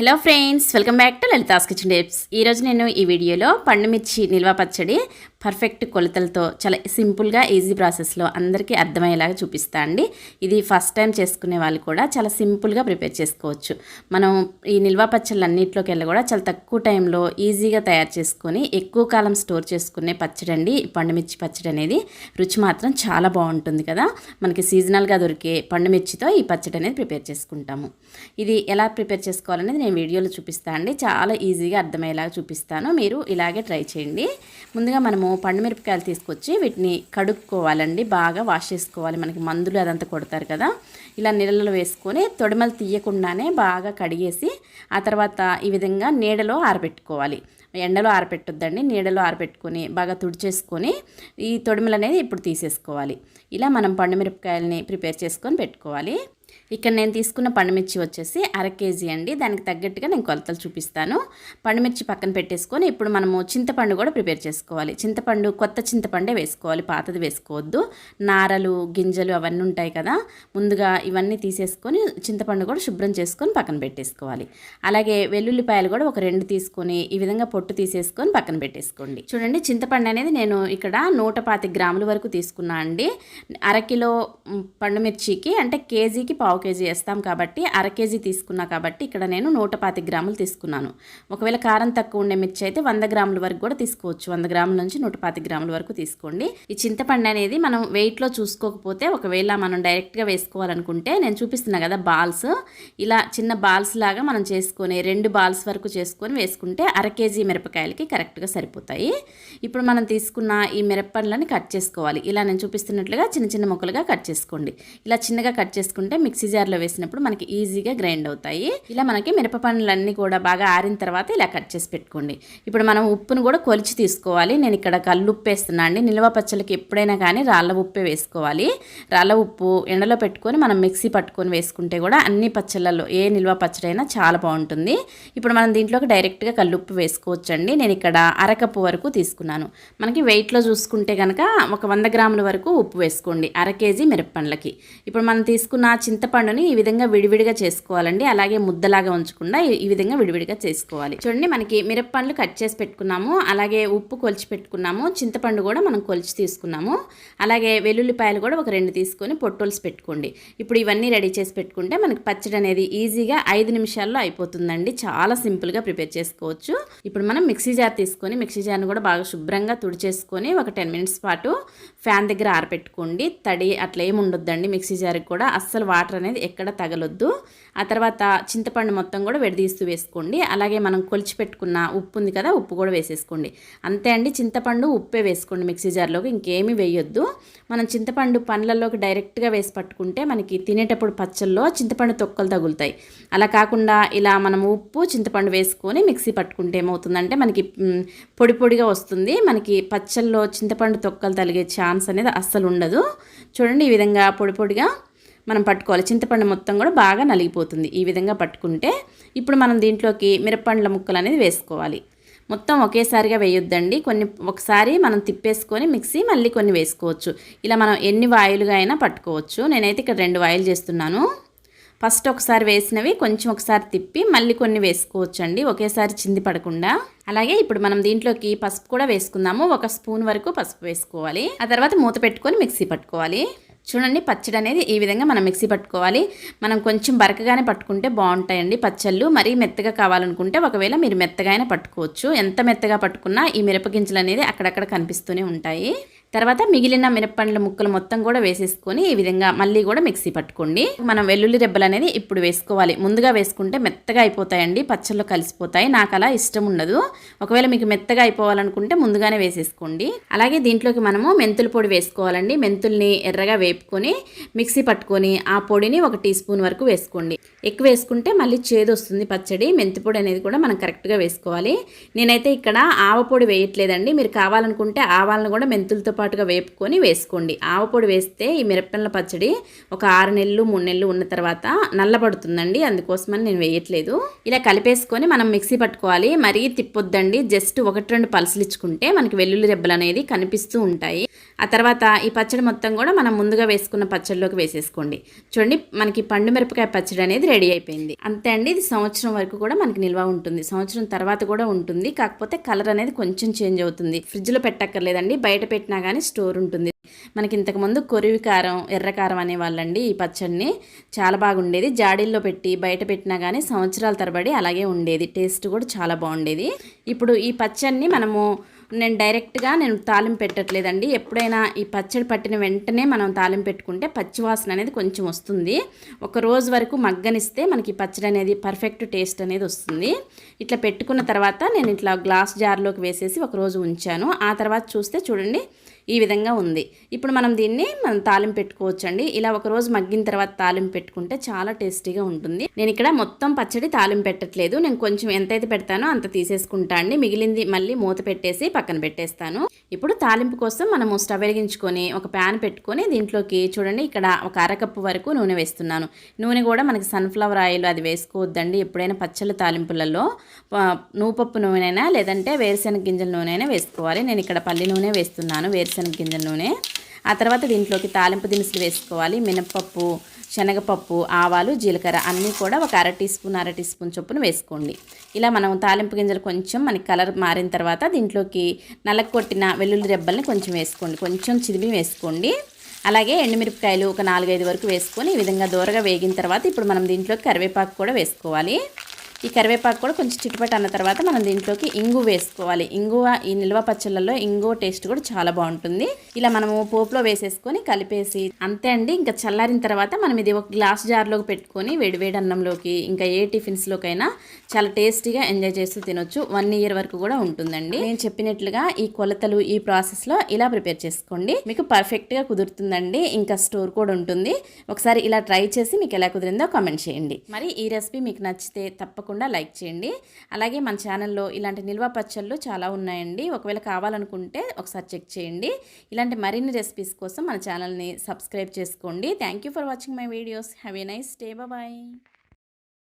Hello friends welcome back to Lalitha's kitchen tips. ఈరోజు నేను ఈ వీడియోలో పండుమిర్చి నిల్వ పచ్చడి పర్ఫెక్ట్ కొలతలతో చాలా సింపుల్గా ఈజీ ప్రాసెస్లో అందరికీ అర్థమయ్యేలాగా చూపిస్తా అండి. ఇది ఫస్ట్ టైం చేసుకునే వాళ్ళు కూడా చాలా సింపుల్గా ప్రిపేర్ చేసుకోవచ్చు. మనం ఈ నిల్వ పచ్చళ్ళు అన్నింటిలోకి వెళ్ళి కూడా చాలా తక్కువ టైంలో ఈజీగా తయారు చేసుకొని ఎక్కువ కాలం స్టోర్ చేసుకునే పచ్చడి అండి. పండుమిర్చి పచ్చడి అనేది రుచి మాత్రం చాలా బాగుంటుంది కదా. మనకి సీజనల్గా దొరికే పండుమిర్చితో ఈ పచ్చడి అనేది ప్రిపేర్ చేసుకుంటాము. ఇది ఎలా ప్రిపేర్ చేసుకోవాలనేది నేను వీడియోలో చూపిస్తాను అండి. చాలా ఈజీగా అర్థమయ్యేలాగా చూపిస్తాను. మీరు ఇలాగే ట్రై చేయండి. ముందుగా మనము పండు మిరపకాయలు తీసుకొచ్చి వీటిని కడుక్కోవాలండి. బాగా వాష్ చేసుకోవాలి. మనకి మందులు అదంతా కొడతారు కదా. ఇలా నీళ్ళలో వేసుకొని తొడిమలు తీయకుండానే బాగా కడిగేసి ఆ తర్వాత ఈ విధంగా నీడలో ఆరబెట్టుకోవాలి. ఎండలో ఆరబెట్టొద్దండి. నీడలో ఆరబెట్టుకొని బాగా తుడిచేసుకొని ఈ తొడిమలు అనేది ఇప్పుడు తీసేసుకోవాలి. ఇలా మనం పండుమిరపకాయలని ప్రిపేర్ చేసుకొని పెట్టుకోవాలి. ఇక్కడ నేను తీసుకున్న పండుమిర్చి వచ్చేసి అర కేజీ అండి. దానికి తగ్గట్టుగా నేను కొలతలు చూపిస్తాను. పండుమిర్చి పక్కన పెట్టేసుకొని ఇప్పుడు మనము చింతపండు కూడా ప్రిపేర్ చేసుకోవాలి. చింతపండు కొత్త చింతపండే వేసుకోవాలి. పాతది వేసుకోవద్దు. నారలు గింజలు అవన్నీ ఉంటాయి కదా. ముందుగా ఇవన్నీ తీసేసుకొని చింతపండు కూడా శుభ్రం చేసుకొని పక్కన పెట్టేసుకోవాలి. అలాగే వెల్లుల్లిపాయలు కూడా ఒక రెండు తీసుకొని ఈ విధంగా పొట్టు తీసేసుకొని పక్కన పెట్టేసుకోండి. చూడండి చింతపండు అనేది నేను ఇక్కడ నూట పాతి గ్రాముల వరకు తీసుకున్నా అండి. అరకిలో పండుమిర్చికి అంటే కేజీకి పావు కేజీ వేస్తాం కాబట్టి అర కేజీ తీసుకున్నా కాబట్టి ఇక్కడ నేను నూట పాతి గ్రాములు తీసుకున్నాను. ఒకవేళ కారం తక్కువ ఉండే మిర్చి అయితే వంద గ్రాముల వరకు కూడా తీసుకోవచ్చు. వంద గ్రాముల నుంచి నూట పాతి గ్రాముల వరకు తీసుకోండి. ఈ చింతపండు అనేది మనం వెయిట్లో చూసుకోకపోతే ఒకవేళ మనం డైరెక్ట్గా వేసుకోవాలనుకుంటే నేను చూపిస్తున్నా కదా బాల్స్. ఇలా చిన్న బాల్స్ లాగా మనం చేసుకొని రెండు బాల్స్ వరకు చేసుకొని వేసుకుంటే అర కేజీ మిరపకాయలకి కరెక్ట్గా సరిపోతాయి. ఇప్పుడు మనం తీసుకున్న ఈ మిరపండ్లని కట్ చేసుకోవాలి. ఇలా నేను చూపిస్తున్నట్లుగా చిన్న చిన్న ముక్కలుగా కట్ చేసుకోండి. ఇలా చిన్నగా కట్ చేసుకుంటే మిక్సీ జార్లో వేసినప్పుడు మనకి ఈజీగా గ్రైండ్ అవుతాయి. ఇలా మనకి మిరప పండ్లన్నీ కూడా బాగా ఆరిన తర్వాత ఇలా కట్ చేసి పెట్టుకోండి. ఇప్పుడు మనం ఉప్పును కూడా కొలిచి తీసుకోవాలి. నేను ఇక్కడ కల్లుప్పు వేస్తున్నా అండి. నిల్వ పచ్చళ్ళకి ఎప్పుడైనా కానీ రాళ్ళ ఉప్పే వేసుకోవాలి. రాళ్ళ ఉప్పు ఎండలో పెట్టుకొని మనం మిక్సీ పట్టుకొని వేసుకుంటే కూడా అన్ని పచ్చళ్ళల్లో ఏ నిల్వ పచ్చడైనా చాలా బాగుంటుంది. ఇప్పుడు మనం దీంట్లోకి డైరెక్ట్గా కల్లుప్పు వేసుకోవచ్చండి. నేను ఇక్కడ అరకప్పు వరకు తీసుకున్నాను. మనకి వెయిట్లో చూసుకుంటే కనుక ఒక వంద గ్రాముల వరకు ఉప్పు వేసుకోండి. అర కేజీ మిరప్పండ్లకి ఇప్పుడు మనం తీసుకున్న చింతపండుని ఈ విధంగా విడివిడిగా చేసుకోవాలండి. అలాగే ముద్దలాగా ఉంచకుండా ఈ- విధంగా విడివిడిగా చేసుకోవాలి. చూడండి మనకి మిరప్పండ్లు కట్ చేసి పెట్టుకున్నాము. అలాగే ఉప్పు కొలిచి పెట్టుకున్నాము. చింతపండు కూడా మనం కొలిచి తీసుకున్నాము. అలాగే వెల్లుల్లిపాయలు కూడా ఒక రెండు తీసుకొని పొట్టోల్సి పెట్టుకోండి. ఇప్పుడు ఇవన్నీ రెడీ చేసి పెట్టుకుంటే మనకి పచ్చడి అనేది ఈజీగా ఐదు నిమిషాల్లో అయిపోతుందండి. చాలా సింపుల్గా ప్రిపేర్ చేసుకోవచ్చు. ఇప్పుడు మనం మిక్సీ జార్ తీసుకొని మిక్సీ జార్ని కూడా బాగా శుభ్రంగా తుడిచేసుకొని ఒక టెన్ మినిట్స్ పాటు ఫ్యాన్ దగ్గర ఆరపెట్టుకోండి. తడి అట్లా ఏమి ఉండొద్దండి. మిక్సీ జార్కి కూడా అస్సలు వాటర్ అనేది ఎక్కడ తగలొద్దు. ఆ తర్వాత చింతపండు మొత్తం కూడా విడదీస్తూ వేసుకోండి. అలాగే మనం కొలిచి పెట్టుకున్న ఉప్పు ఉంది కదా ఉప్పు కూడా వేసేసుకోండి. అంతే అండి చింతపండు ఉప్పే వేసుకోండి మిక్సీ జార్లోకి ఇంకేమీ వేయొద్దు. మనం చింతపండు పండ్లలోకి డైరెక్ట్గా వేసి పట్టుకుంటే మనకి తినేటప్పుడు పచ్చల్లో చింతపండు తొక్కలు తగులుతాయి. అలా కాకుండా ఇలా మనం ఉప్పు చింతపండు వేసుకొని మిక్సీ పట్టుకుంటే ఏమవుతుందంటే మనకి పొడి పొడిగా వస్తుంది. మనకి పచ్చల్లో చింతపండు తొక్కలు తలిగే ఛాన్స్ అనేది అస్సలు ఉండదు. చూడండి ఈ విధంగా పొడి పొడిగా మనం పట్టుకోవాలి. చింతపండు మొత్తం కూడా బాగా నలిగిపోతుంది. ఈ విధంగా పట్టుకుంటే ఇప్పుడు మనం దీంట్లోకి మిరపండ్ల ముక్కలు అనేది వేసుకోవాలి. మొత్తం ఒకేసారిగా వేయొద్దండి. కొన్ని ఒకసారి మనం తిప్పేసుకొని మిక్సీ మళ్ళీ కొన్ని వేసుకోవచ్చు. ఇలా మనం ఎన్ని వాయిలుగా అయినా పట్టుకోవచ్చు. నేనైతే ఇక్కడ రెండు వాయిలు చేస్తున్నాను. ఫస్ట్ ఒకసారి వేసినవి కొంచెం ఒకసారి తిప్పి మళ్ళీ కొన్ని వేసుకోవచ్చు అండి ఒకేసారి చింది పడకుండా. అలాగే ఇప్పుడు మనం దీంట్లోకి పసుపు కూడా వేసుకుందాము. ఒక స్పూన్ వరకు పసుపు వేసుకోవాలి. ఆ తర్వాత మూత పెట్టుకొని మిక్సీ పట్టుకోవాలి. చూడండి పచ్చడి అనేది ఈ విధంగా మనం మిక్సీ పట్టుకోవాలి. మనం కొంచెం బరకగానే పట్టుకుంటే బాగుంటాయండి పచ్చళ్ళు. మరీ మెత్తగా కావాలనుకుంటే ఒకవేళ మీరు మెత్తగా పట్టుకోవచ్చు. ఎంత మెత్తగా పట్టుకున్నా ఈ మిరపగింజలు అనేది అక్కడక్కడ కనిపిస్తూనే ఉంటాయి. తర్వాత మిగిలిన మినప్పండ్ల ముక్కలు మొత్తం కూడా వేసేసుకొని ఈ విధంగా మళ్ళీ కూడా మిక్సీ పట్టుకోండి. మనం వెల్లుల్లి రెబ్బలు అనేది ఇప్పుడు వేసుకోవాలి. ముందుగా వేసుకుంటే మెత్తగా అయిపోతాయండి. పచ్చళ్ళు కలిసిపోతాయి. నాకు అలా ఇష్టం ఉండదు. ఒకవేళ మీకు మెత్తగా అయిపోవాలనుకుంటే ముందుగానే వేసేసుకోండి. అలాగే దీంట్లోకి మనము మెంతుల పొడి వేసుకోవాలండి. మెంతుల్ని ఎర్రగా వేపుకొని మిక్సీ పట్టుకొని ఆ పొడిని ఒక టీ స్పూన్ వరకు వేసుకోండి. ఎక్కువ వేసుకుంటే మళ్ళీ చేదు వస్తుంది పచ్చడి. మెంతి పొడి అనేది కూడా మనం కరెక్ట్గా వేసుకోవాలి. నేనైతే ఇక్కడ ఆవపొడి వేయట్లేదండి. మీరు కావాలనుకుంటే ఆవాలను కూడా మెంతులతో పాటుగా వేపుకొని వేసుకోండి. ఆవపొడి వేస్తే ఈ మిరపల పచ్చడి ఒక ఆరు నెలలు మూడు నెలలు ఉన్న తర్వాత నల్లబడుతుందండి. అందుకోసమని నేను వేయట్లేదు. ఇలా కలిపేసుకొని మనం మిక్సీ పట్టుకోవాలి. మరీ తిప్పొద్దండి. జస్ట్ ఒకటి రెండు పలసలు ఇచ్చుకుంటే మనకి వెల్లుల్లి రెబ్బలు అనేది కనిపిస్తూ ఉంటాయి. ఆ తర్వాత ఈ పచ్చడి మొత్తం కూడా మనం ముందుగా వేసుకున్న పచ్చడిలోకి వేసేసుకోండి. చూడండి మనకి పండు మిరపకాయ పచ్చడి అనేది రెడీ అయిపోయింది. అంతే అండి ఇది సంవత్సరం వరకు కూడా మనకి నిల్వ ఉంటుంది. సంవత్సరం తర్వాత కూడా ఉంటుంది. కాకపోతే కలర్ అనేది కొంచెం చేంజ్ అవుతుంది. ఫ్రిడ్జ్లో పెట్టక్కర్లేదండి బయట పెట్టినా కానీ స్టోర్ ఉంటుంది. మనకి ఇంతకుముందు కొరివి కారం ఎర్రకారం అనేవాళ్ళండి ఈ పచ్చడిని. చాలా బాగుండేది. జాడీల్లో పెట్టి బయట పెట్టినా కానీ సంవత్సరాల తరబడి అలాగే ఉండేది. టేస్ట్ కూడా చాలా బాగుండేది. ఇప్పుడు ఈ పచ్చడిని మనము నేను డైరెక్ట్గా నేను తాలింపు పెట్టట్లేదండి. ఎప్పుడైనా ఈ పచ్చడి పట్టిన వెంటనే మనం తాలింపు పెట్టుకుంటే పచ్చివాసన అనేది కొంచెం వస్తుంది. ఒక రోజు వరకు మగ్గనిస్తే మనకి పచ్చడి అనేది పర్ఫెక్ట్ టేస్ట్ అనేది వస్తుంది. ఇట్లా పెట్టుకున్న తర్వాత నేను ఇట్లా గ్లాస్ జార్లోకి వేసేసి ఒక రోజు ఉంచాను. ఆ తర్వాత చూస్తే చూడండి ఈ విధంగా ఉంది. ఇప్పుడు మనం దీన్ని మనం తాలింపు పెట్టుకోవచ్చు అండి ఇలా ఒక రోజు మగ్గిన తర్వాత తాలింపు పెట్టుకుంటే చాలా టేస్టీగా ఉంటుంది. నేను ఇక్కడ మొత్తం పచ్చడి తాలింపు పెట్టట్లేదు. నేను కొంచెం ఎంతైతే పెడతానో అంత తీసేసుకుంటా అండి. మిగిలింది మళ్ళీ మూత పెట్టేసి పక్కన పెట్టేస్తాను. ఇప్పుడు తాలింపు కోసం మనము స్టవ్ వెలిగించుకొని ఒక ప్యాన్ పెట్టుకొని దీంట్లోకి చూడండి ఇక్కడ ఒక అరకప్పు వరకు నూనె వేస్తున్నాను. నూనె కూడా మనకి సన్ఫ్లవర్ ఆయిల్ అది వేసుకోవద్దండి. ఎప్పుడైనా పచ్చళ్ళ తాలింపులలో నూపప్పు నూనెనా లేదంటే వేరుశెనగ గింజల నూనె అయినా వేసుకోవాలి. నేను ఇక్కడ పల్లి నూనె వేస్తున్నాను. వేరుశెనగ గింజల నూనె. ఆ తర్వాత దీంట్లోకి తాలింపు దినుసులు వేసుకోవాలి. మినపప్పు శనగపప్పు ఆవాలు జీలకర్ర అన్నీ కూడా ఒక అర టీ స్పూన్ అర టీ స్పూన్ చొప్పున వేసుకోండి. ఇలా మనం తాలింపు గింజలు కొంచెం మనకి కలర్ మారిన తర్వాత దీంట్లోకి నల్లకొట్టిన కొట్టిన వెల్లుల్లి రెబ్బల్ని కొంచెం వేసుకోండి. కొంచెం చిదిమి వేసుకోండి. అలాగే ఎండుమిరపకాయలు ఒక నాలుగైదు వరకు వేసుకొని ఈ విధంగా దూరగా వేగిన తర్వాత ఇప్పుడు మనం దీంట్లోకి కరివేపాకు కూడా వేసుకోవాలి. ఈ కరివేపాకు కూడా కొంచెం చిట్టుపట్టు అన్న తర్వాత మనం దీంట్లోకి ఇంగు వేసుకోవాలి. ఇంగువ ఈ నిల్వ పచ్చళ్ళలో ఇంగువ టేస్ట్ కూడా చాలా బాగుంటుంది. ఇలా మనము పోపులో వేసేసుకొని కలిపేసి అంతే అండి. ఇంకా చల్లారిన తర్వాత మనం ఇది ఒక గ్లాస్ జార్లోకి పెట్టుకొని వేడివేడి అన్నంలోకి ఇంకా ఏ టిఫిన్స్లోకైనా చాలా టేస్టీగా ఎంజాయ్ చేస్తూ తినొచ్చు. వన్ ఇయర్ వరకు కూడా ఉంటుందండి. నేను చెప్పినట్లుగా ఈ కొలతలు ఈ ప్రాసెస్లో ఇలా ప్రిపేర్ చేసుకోండి. మీకు పర్ఫెక్ట్గా కుదురుతుందండి. ఇంకా స్టోర్ కూడా ఉంటుంది. ఒకసారి ఇలా ట్రై చేసి మీకు ఎలా కుదిరిందో కామెంట్ చేయండి. మరి ఈ రెసిపీ మీకు నచ్చితే తప్పకుండా తప్పకుండా లైక్ చేయండి. అలాగే మన ఛానల్లో ఇలాంటి నిల్వ పచ్చళ్ళు చాలా ఉన్నాయండి. ఒకవేళ కావాలనుకుంటే ఒకసారి చెక్ చేయండి. ఇలాంటి మరిన్ని రెసిపీస్ కోసం మన ఛానల్ని సబ్స్క్రైబ్ చేసుకోండి. Thank you for watching my videos have a nice day bye